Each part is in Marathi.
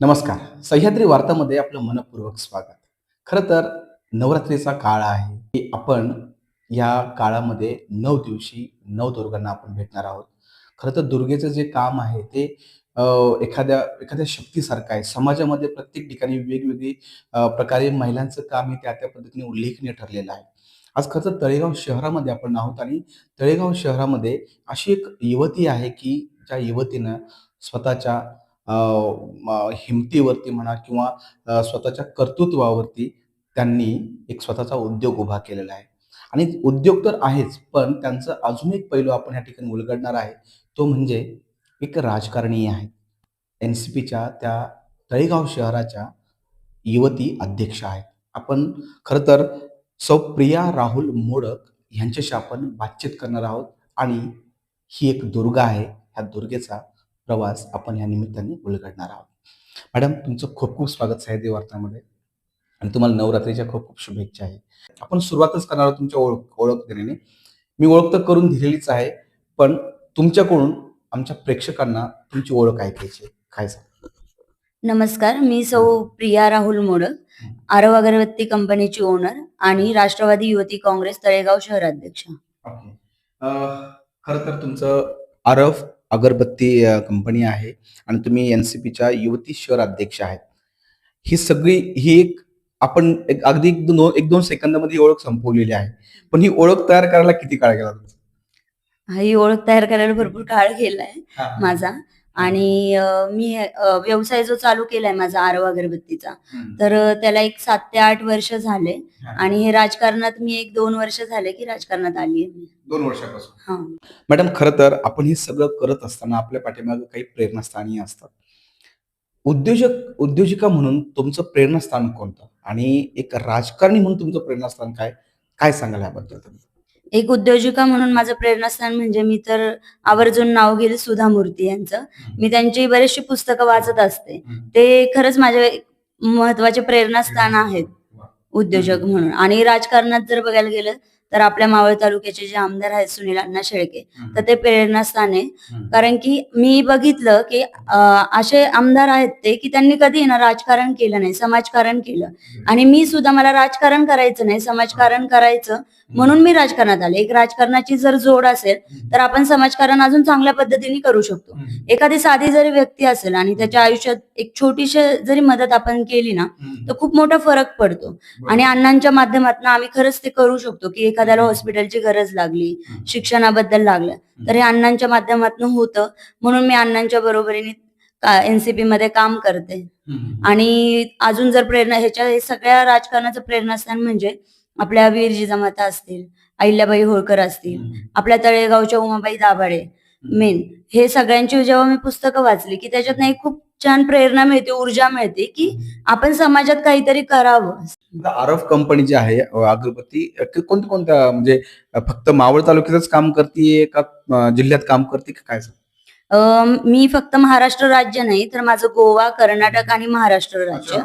नमस्कार. सह्याद्री वार्तामध्ये आपलं मनपूर्वक स्वागत. खरं तर नवरात्रीचा काळ आहे की आपण या काळामध्ये नऊ दिवशी नऊ दुर्गांना आपण भेटणार आहोत. खरं तर दुर्गेचं जे काम आहे ते एखाद्या एखाद्या शक्तीसारखं आहे. समाजामध्ये प्रत्येक ठिकाणी वेगवेगळी प्रकारे महिलांचं काम हे त्या त्या पद्धतीने उल्लेखनीय ठरलेलं आहे. आज खरं तर तळेगाव शहरामध्ये आपण आहोत आणि तळेगाव शहरामध्ये अशी एक युवती आहे की ज्या युवतीनं स्वतःच्या हिमतीवरती म्हणा किंवा स्वतःच्या कर्तृत्वावरती त्यांनी एक स्वतःचा उद्योग उभा केलेला आहे. आणि उद्योग तर आहेच पण त्यांचं अजून एक पैलू आपण या ठिकाणी उलगडणार आहे तो म्हणजे एक राजकारणी आहे. एन सी पीच्या त्या तळेगाव शहराच्या युवती अध्यक्ष आहेत. आपण खरं तर सौ प्रिया राहुल मोडक यांच्याशी आपण बातचीत करणार आहोत आणि ही एक दुर्गा आहे. ह्या दुर्गेचा प्रवास आपण या निमित्ताने उलगडणार आहोत. मॅडम तुमचं खूप खूप स्वागत साहित्य वार्तामध्ये आणि तुम्हाला नवरात्रीच्या खूप खूप शुभेच्छा आहे. आपण सुरुवातच करणार आहोत तुमच्या ओळख ओळख देण्याने मी ओळख तर करून दिलेलीच आहे पण तुमच्याकडून आमच्या प्रेक्षकांना तुमची ओळख ऐकायची. काय नमस्कार मी सौ प्रिया राहुल मोडक आरव अगरबत्ती कंपनीची ओनर आणि राष्ट्रवादी युवती काँग्रेस तळेगाव शहराध्यक्ष खरं तर तुमचं आरफ अगरबत्ती कंपनी आहे आणि तुम्ही एन सी पीच्या युवती शहर अध्यक्ष आहेत. ही सगळी ही एक आपण एक अगदी एक दोन एक दोन सेकंदामध्ये ही ओळख संपवलेली आहे. पण ही ओळख तयार करायला किती काळ गेला तुमचा? ही ओळख तयार करायला भरपूर काळ गेलाय हा. माझा. आणि मी व्यवसाय जो चालू केलाय माझा आरव अगरबत्तीचा. तर त्याला एक सात ते आठ वर्ष झाले. आणि हे राजकारणात मी एक दोन वर्ष झाले की राजकारणात आली आहे दोन वर्षापासून. हा. मॅडम खरं तर आपण हे सगळं करत असताना आपल्या पाठीमागे काही प्रेरणास्थानी असतात. उद्योजक उद्योजिका म्हणून तुमचं प्रेरणास्थान कोणतं? आणि एक राजकारणी म्हणून तुमचं प्रेरणास्थान काय? काय सांगाल याबद्दल तुम्ही? एक उद्योजिका म्हणून माझं प्रेरणास्थान म्हणजे मी तर आवर्जून नाव घेईल सुधा मूर्ती यांचं. मी त्यांची बरीचशी पुस्तकं वाचत असते. ते खरंच माझे महत्त्वाचे प्रेरणास्थान आहेत. उद्योजक म्हणून. आणि राजकारणात जर बघायला गेलं तर आपल्या मावळ तालुक्याचे जे आमदार आहेत सुनील अण्णा शेळके तर ते प्रेरणास्थान आहे. कारण की मी बघितलं की असे आमदार आहेत ते की त्यांनी कधी ना राजकारण केलं नाही समाजकारण केलं. आणि मी सुद्धा मला राजकारण करायचं नाही समाजकारण करायचं म्हणून मी राजकारणात आले. एक राजकारणाची जर जोड असेल तर आपण समाजकारण अजून चांगल्या पद्धतीने करू शकतो. एखादी साधी जरी व्यक्ती असेल आणि त्याच्या आयुष्यात एक छोटीशी जरी मदत आपण केली ना. तर खूप मोठा फरक पडतो. आणि अण्णांच्या माध्यमातून आम्ही खरंच ते करू शकतो की एखाद्याला हॉस्पिटलची गरज लागली. शिक्षणाबद्दल लागलं तर हे अण्णांच्या माध्यमातून होतं. म्हणून मी अण्णांच्या बरोबरीने एनसीपी मध्ये काम करते. आणि अजून जर प्रेरणा ह्याच्या हे सगळ्या राजकारणाचं प्रेरणास्थान म्हणजे आपल्या वीर जिजामाता असतील अहिल्याबाई होळकर असतील. आपल्या तळेगावच्या उमाबाई दाभाडे मेन हे सगळ्यांची जेव्हा मी पुस्तकं वाचली की त्याच्यातनं एक खूप छान प्रेरणा मिळते ऊर्जा मिळते की आपण समाजात काहीतरी करावं. आरफ कंपनी जी आहे अगरबत्ती कोणत्या कोणत्या म्हणजे फक्त मावळ तालुक्यातच काम करते का जिल्ह्यात काम करते का काय मी फक्त महाराष्ट्र राज्य नाही तर माझं गोवा कर्नाटक आणि महाराष्ट्र राज्य.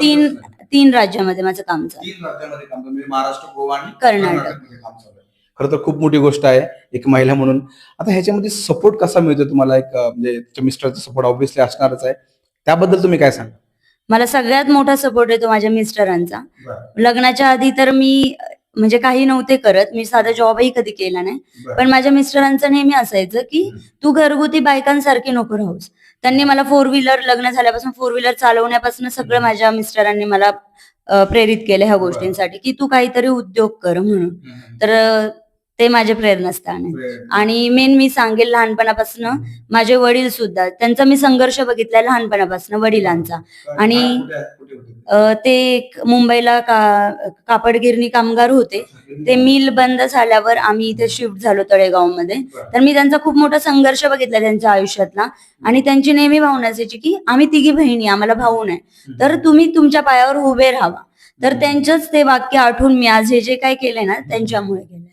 तीन तीन राज्यामध्ये माझं काम चालू. तीन राज्यामध्ये काम म्हणजे महाराष्ट्र गोवा आणि कर्नाटक. कर्नाटकमध्ये काम चालू आहे. खरं तर खूप मोठी गोष्ट आहे. एक महिला म्हणून. आता ह्याच्यामध्ये सपोर्ट कसा मिळतो तुम्हाला? एक अ, म्हणजे तुमच्या मिस्टरचा सपोर्ट ऑब्व्हियसली असणारच आहे. त्याबद्दल तुम्ही काय सांगा मला सगळ्यात मोठा सपोर्ट येतो माझ्या मिस्टरांचा. लग्नाच्या आधी तर मी म्हणजे काही नव्हते करत. मी साधा जॉबही कधी केला नाही. पण माझ्या मिस्टरांचं नेहमी असायचं की तू घरगुती बायकांसारखी नको राहूस. त्यांनी मला फोर व्हीलर लग्न झाल्यापासून फोर व्हीलर चालवण्यापासून सगळं माझ्या मिस्टरांनी मला प्रेरित केलं ह्या गोष्टींसाठी की तू काहीतरी उद्योग कर म्हणून. तर ते माझे प्रेरणास्थान आहे. आणि मेन मी सांगेल लहानपणापासून माझे वडील सुद्धा त्यांचा मी संघर्ष बघितलाय लहानपणापासून वडिलांचा. आणि- ते मुंबईला का कापड गिरणी कामगार होते. ते मिल बंद झाल्यावर आम्ही इथे शिफ्ट झालो तळेगावमध्ये तर मी त्यांचा खूप मोठा संघर्ष बघितला त्यांच्या आयुष्यातला. आणि त्यांची नेहमी भावना असायची की आम्ही तिघी बहिणी आम्हाला भाऊ नाही. तर तुम्ही तुमच्या पायावर उभे राहावा. तर त्यांचंच ते वाक्य आठवून मी आज हे जे काय केलंय ना त्यांच्यामुळे केलंय. अ,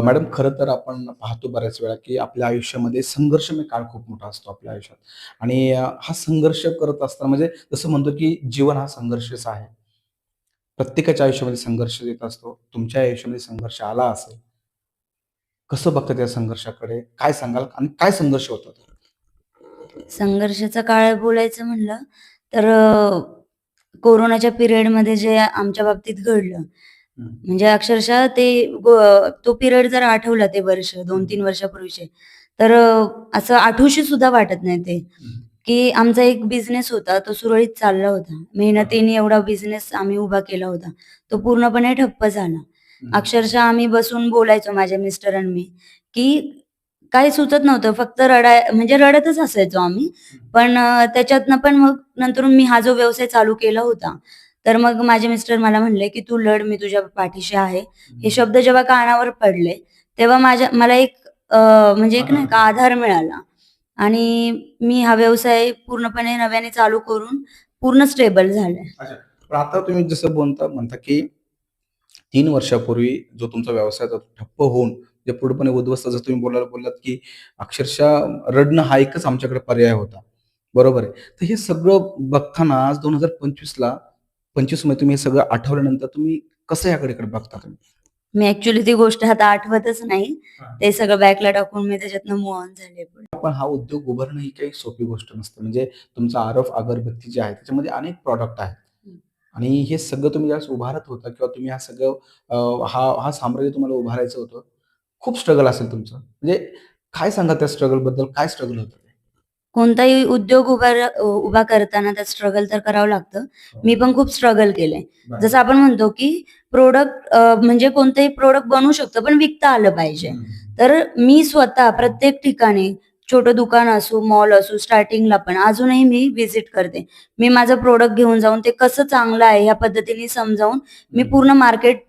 मॅडम खरं तर आपण पाहतो बऱ्याच वेळा की आपल्या आयुष्यामध्ये संघर्षमय काळ खूप मोठा असतो आपल्या आयुष्यात. आणि हा संघर्ष करत असताना म्हणजे जसं म्हणतो की जीवन हा संघर्षच आहे. प्रत्येकाच्या आयुष्यामध्ये संघर्ष येत असतो. तुमच्या आयुष्यामध्ये संघर्ष आला असेल. कसं बघता त्या संघर्षाकडे? काय सांगाल? आणि काय संघर्ष होता संघर्षाचा काळ बोलायचं म्हणलं तर कोरोनाच्या पिरियडमध्ये जे आमच्या बाबतीत घडलं म्हणजे अक्षरशः ते तो पिरियड जर आठवला ते वर्ष दोन तीन वर्षापूर्वीचे तर असं आठवशी सुद्धा वाटत नाही ते. की आमचा एक बिझनेस होता तो सुरळीत चालला होता. मेहनतीने एवढा बिझनेस आम्ही उभा केला होता. तो पूर्णपणे ठप्प झाला. अक्षरशः आम्ही बसून बोलायचो माझ्या मिस्टर आणि मी की काही सुचत नव्हतं. फक्त रडाय म्हणजे रडतच असायचो आम्ही. पण त्याच्यातनं पण मग नंतर मी हा जो व्यवसाय चालू केला होता तर मग माझे मिस्टर मला म्हणले की तू लढ मी तुझ्या पाठीशी आहे. हे शब्द जेव्हा कानावर पडले तेव्हा माझ्या मला एक म्हणजे एक नाही का आधार मिळाला. आणि मी हा व्यवसाय पूर्णपणे नव्याने चालू करून पूर्ण स्टेबल पण आता तुम्ही जसं बोलता म्हणता की तीन वर्षापूर्वी जो तुमचा व्यवसाय ठप्प होऊन जे पूर्णपणे उद्ध्वस्त जसं तुम्ही बोलायला बोललात की अक्षरशः रडणं हा एकच आमच्याकडे पर्याय होता. बरोबर आहे. तर हे सगळं बघताना आज दोन हजार पंचवीसला पंचवीसमध्ये तुम्ही हे सगळं आठवल्यानंतर तुम्ही कसं याकडे बघता तुम्ही? मी ऍक्च्युली ती गोष्ट आता आठवतच नाही. ते सगळं बॅकला टाकून मी त्याच्यातनं मूव ऑन झाले पुढे. पण हा उद्योग उभारणं ही काही सोपी गोष्ट नसते. म्हणजे तुमचा आरफ अगरबत्ती जे आहे त्याच्यामध्ये अनेक प्रॉडक्ट आहेत. आणि हे सगळं तुम्ही ज्यावेळेस उभारत होता किंवा तुम्ही हा सगळं अं, हा हा साम्राज्य तुम्हाला उभारायचं होतं खूप स्ट्रगल असेल तुमचं. म्हणजे काय सांगा त्या स्ट्रगलबद्दल? काय स्ट्रगल होतं? कोणताही उद्योग उभा उभा करताना त्यात स्ट्रगल तर करावं लागतं. मी पण खूप स्ट्रगल केलंय. जसं आपण म्हणतो की प्रोडक्ट म्हणजे कोणतंही प्रोडक्ट बनवू शकतं पण विकता आलं पाहिजे. तर मी स्वतः प्रत्येक ठिकाणी छोटं दुकान असो मॉल असो स्टार्टिंगला पण अजूनही मी व्हिजिट करते. मी माझं प्रोडक्ट घेऊन जाऊन ते कसं चांगलं आहे ह्या पद्धतीने समजावून मी पूर्ण मार्केट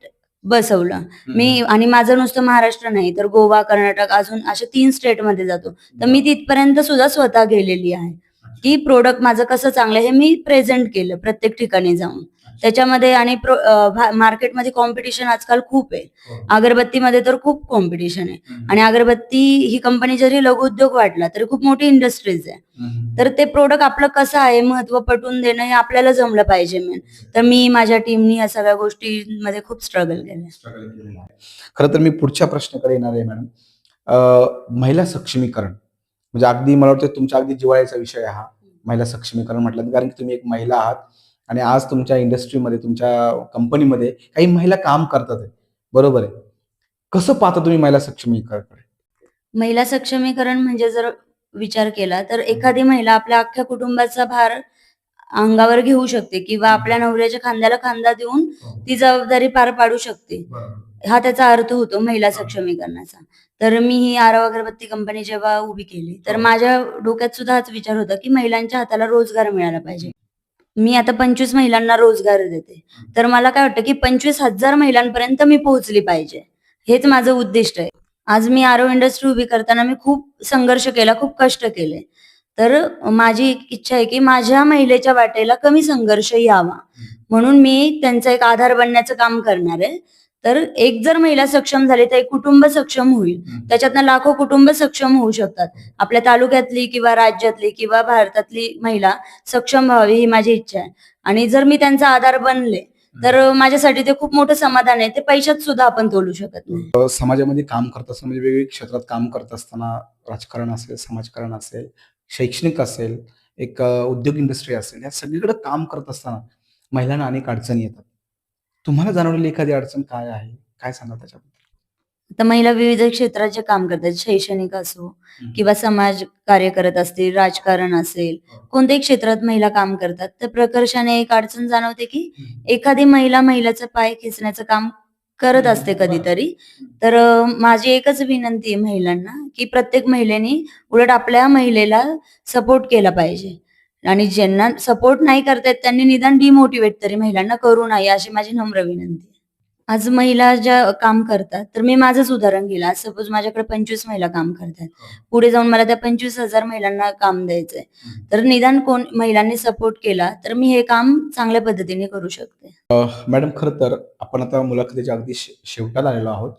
बसवलं. मी आणि माझं नुसतं महाराष्ट्र नाही तर गोवा कर्नाटक अजून अशा तीन स्टेटमध्ये जातो. तर मी तिथपर्यंत सुद्धा स्वतः गेलेली आहे. की प्रोडक्ट माझं कसं चांगलं हे मी प्रेझेंट केलं प्रत्येक ठिकाणी जाऊन. त्याच्यामध्ये आणि मार्केटमध्ये कॉम्पिटिशन आजकाल खूप आहे. अगरबत्तीमध्ये तर खूप कॉम्पिटिशन आहे. आणि अगरबत्ती ही कंपनी जरी लघुउद्योग वाटला तरी खूप मोठी इंडस्ट्रीज आहे. तर ते प्रोडक्ट आपलं कसं आहे महत्त्व पटवून देणं हे आपल्याला जमलं पाहिजे मेन तर मी माझ्या टीमनी या सगळ्या गोष्टींमध्ये खूप स्ट्रगल केलं. खरं तर मी पुढच्या प्रश्नाकडे येणार आहे मॅडम महिला सक्षमीकरण. म्हणजे अगदी मला वाटतं तुमच्या अगदी जिव्हाळ्याचा विषय हा. महिला सक्षमीकरण म्हटलं कारण की तुम्ही एक महिला आहात. आणि आज तुमच्या इंडस्ट्रीमध्ये तुमच्या कंपनीमध्ये काही महिला काम करतात आहे. बरोबर आहे. कसं पाहता तुम्ही महिला सक्षमीकरणाकडे महिला सक्षमीकरण म्हणजे जर विचार केला तर एखादी महिला आपल्या अख्ख्या कुटुंबाचा भार अंगावर घेऊ शकते किंवा आपल्या नवऱ्याच्या खांद्याला खांदा देऊन ती जबाबदारी पार पाडू शकते. हा त्याचा अर्थ होतो महिला सक्षमीकरणाचा. तर मी ही आरव अगरबत्ती कंपनी जेव्हा उभी केली तर माझ्या डोक्यात सुद्धा हाच विचार होता की महिलांच्या हाताला रोजगार मिळाला पाहिजे. मी आता पंचवीस महिलांना रोजगार देते. तर मला काय वाटतं की पंचवीस हजार महिलांपर्यंत मी पोहोचली पाहिजे. हेच माझं उद्दिष्ट आहे. आज मी आरो इंडस्ट्री उभी करताना मी खूप संघर्ष केला खूप कष्ट केले. तर माझी इच्छा आहे की माझ्या महिलेच्या वाटेला कमी संघर्ष यावा. म्हणून मी त्यांचा एक आधार बनण्याचं काम करणार आहे. तर एक जर महिला सक्षम झाली तर एक कुटुंब सक्षम होईल. त्याच्यातनं लाखो कुटुंब सक्षम होऊ शकतात. आपल्या तालुक्यातली किंवा राज्यातली किंवा भारतातली महिला सक्षम व्हावी ही माझी इच्छा आहे. आणि जर मी त्यांचा आधार बनले तर माझ्यासाठी ते खूप मोठं समाधान आहे. ते पैशात सुद्धा आपण तोलू शकत नाही. समाजामध्ये काम करत असताना म्हणजे वेगवेगळ्या क्षेत्रात काम करत असताना राजकारण असेल समाजकारण असेल शैक्षणिक असेल एक उद्योग इंडस्ट्री असेल या सगळीकडे काम करत असताना महिलांना अनेक अडचणी येतात. तुम्हाला जाणवलेली एखादी अडचण काय आहे? काय सांगा त्याच्याबद्दल? आता महिला विविध क्षेत्रात जे काम करतात. शैक्षणिक असो. किंवा समाज कार्य करत असतील राजकारण असेल कोणत्याही क्षेत्रात महिला काम करतात. तर प्रकर्षाने एक अडचण जाणवते की एखादी महिला महिलाचं पाय खेचण्याचं काम करत असते कधीतरी. तर अं, माझी एकच विनंती आहे महिलांना की प्रत्येक महिलेने उलट आपल्या महिलेला सपोर्ट केला पाहिजे. आणि ज्यांना सपोर्ट नाही करतायत त्यांनी निदान डिमोटिवेट तरी महिलांना करू नये अशी माझी नम्र विनंती आहे. आज महिला ज्या काम करतात तर मी माझंच उदाहरण घेईल. आज सपोज माझ्याकडे पंचवीस महिला काम करतात. पुढे जाऊन मला त्या पंचवीस हजार महिलांना काम द्यायचंय. तर निदान कोण महिलांनी सपोर्ट केला तर मी हे काम चांगल्या पद्धतीने करू शकते. मॅडम खरं तर आपण आता मुलाखतीच्या अगदी शेवटाला आलेलो आहोत.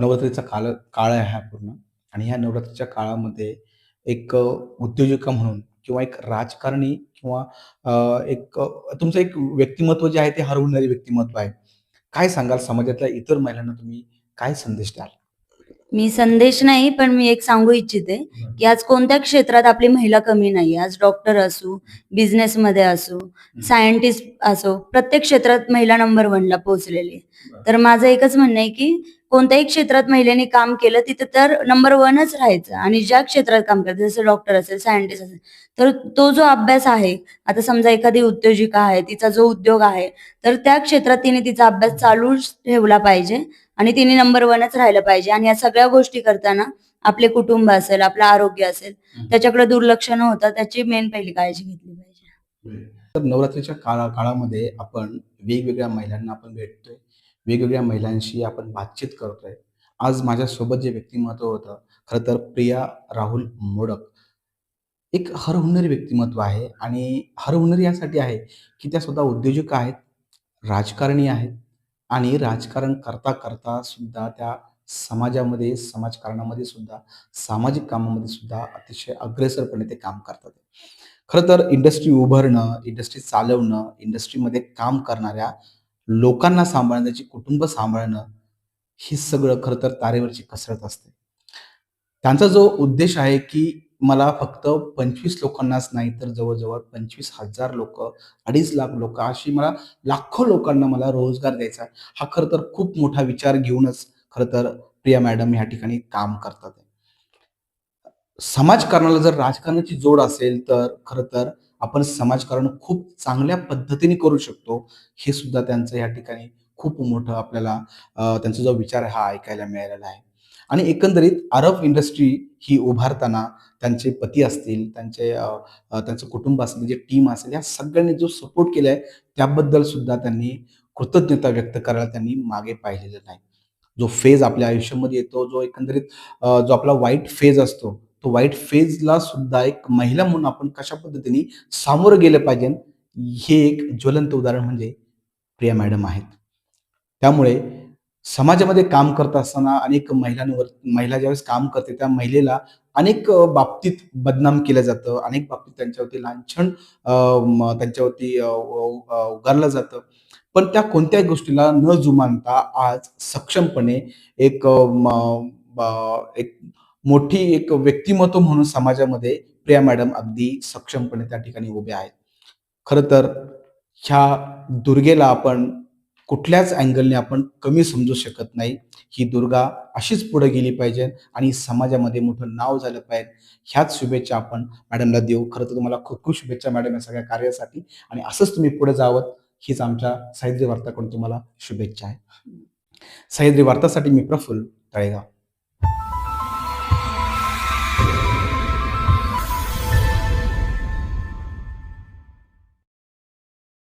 नवरात्रीचा काळ काळ आहे हा पूर्ण. आणि ह्या नवरात्रीच्या काळामध्ये एक उद्योजिका म्हणून किंवा एक राजकारणी किंवा एक तुमचं एक व्यक्तिमत्व जे आहे ते हरवणारे व्यक्तिमत्व आहे. काय सांगाल? समाजातल्या इतर महिलांना तुम्ही काय संदेश द्याल? मी संदेश नाही पण मी एक सांगू इच्छिते की आज कोणत्या क्षेत्रात आपली महिला कमी नाही आज डॉक्टर असू बिझनेस मध्ये असू सायंटिस्ट असो प्रत्येक क्षेत्रात महिला नंबर वनला पोहोचलेली. तर माझं एकच म्हणणं आहे की कोणत्याही क्षेत्रात महिलांनी काम केलं तिथं तर नंबर वनच राहायचं. आणि ज्या क्षेत्रात काम करते जसं डॉक्टर असेल सायंटिस्ट असेल तर तो जो अभ्यास आहे आता समजा एखादी उद्योजिका आहे तिचा जो उद्योग आहे तर त्या क्षेत्रात तिने तिचा अभ्यास चालू ठेवला पाहिजे आणि तिने नंबर वनच राहिलं पाहिजे. आणि या सगळ्या गोष्टी करताना आपले कुटुंब असेल आपलं आरोग्य असेल. त्याच्याकडे दुर्लक्ष न होता त्याची मेन पहिली काळजी घेतली पाहिजे. तर नवरात्रीच्या काळा काळामध्ये आपण वेगवेगळ्या महिलांना आपण भेटतोय. वेगवेगळ्या महिलांशी आपण बातचीत करतोय. आज माझ्यासोबत जे व्यक्तिमत्व होतं खरं तर प्रिया राहुल मोडक. एक हरहुन्नरी व्यक्तिमत्व आहे आणि हरहुन्नरी यासाठी आहे की त्या स्वतः उद्योजक आहेत राजकारणी आहेत आणि राजकारण करता करता सुद्धा त्या समाजामध्ये समाजकारणामध्ये सुद्धा सामाजिक कामामध्ये सुद्धा अतिशय अग्रेसरपणे ते काम करतात. खरं तर इंडस्ट्री उभारणं इंडस्ट्री चालवणं इंडस्ट्रीमध्ये काम करणाऱ्या लोकांना सांभाळणं त्याची कुटुंब सांभाळणं हे सगळं खरं तर तारेवरची कसरत असते. त्यांचा जो उद्देश आहे की मला फक्त पंचवीस लोकांनाच नाही तर जवळजवळ पंचवीस हजार लोक अडीच लाख लोक अशी मला लाखो लोकांना मला रोजगार द्यायचा हा खरं तर खूप मोठा विचार घेऊनच खरं तर प्रिया मॅडम या ठिकाणी काम करतात. समाजकारणाला जर राजकारणाची जोड असेल तर खरं तर आपण समाजकारण खूप चांगल्या पद्धतीने करू शकतो. हे सुद्धा त्यांचं या ठिकाणी खूप मोठं आपल्याला त्यांचा जो विचार हा ऐकायला मिळालेला आहे. आणि एकंदरीत अरब इंडस्ट्री ही उभारताना त्यांचे पती असतील त्यांचे त्यांचं कुटुंब असेल जे टीम असेल या सगळ्यांनी जो सपोर्ट केलाय त्याबद्दल सुद्धा त्यांनी कृतज्ञता व्यक्त करायला त्यांनी मागे पाहिलेलं नाही. जो फेज आपल्या आयुष्यामध्ये येतो जो एकंदरीत जो आपला वाईट फेज असतो तो वाईट फेजला सुद्धा एक महिला म्हणून आपण कशा पद्धतीने सामोरं गेलं पाहिजे हे एक ज्वलंत उदाहरण म्हणजे प्रिया मॅडम आहेत. त्यामुळे समाजामध्ये काम करत असताना अनेक महिलांवर महिला ज्यावेळेस काम करते त्या महिलेला अनेक बाबतीत बदनाम केलं जातं. अनेक बाबतीत त्यांच्यावरती लांछन त्यांच्यावरती उ- उगारलं जातं. पण त्या कोणत्याही गोष्टीला न जुमानता आज सक्षमपणे एक म, एक मोठी एक व्यक्तिमत्व म्हणून समाजामध्ये प्रिया मॅडम अगदी सक्षमपणे त्या ठिकाणी उभे आहेत. खरं तर ह्या दुर्गेला आपण कुठल्याच अँगलने आपण कमी समजू शकत नाही. ही दुर्गा अशीच पुढे गेली पाहिजे आणि समाजामध्ये मोठं नाव झालं पाहिजे. ह्याच शुभेच्छा आपण मॅडमला देऊ. खरं तर तुम्हाला खूप खूप शुभेच्छा मॅडम या सगळ्या कार्यासाठी. आणि असंच तुम्ही पुढे जावं हीच आमच्या सह्याद्री वार्ताकडून तुम्हाला शुभेच्छा आहे. सह्याद्री वार्तासाठी मी प्रफुल्ल तळेगाव.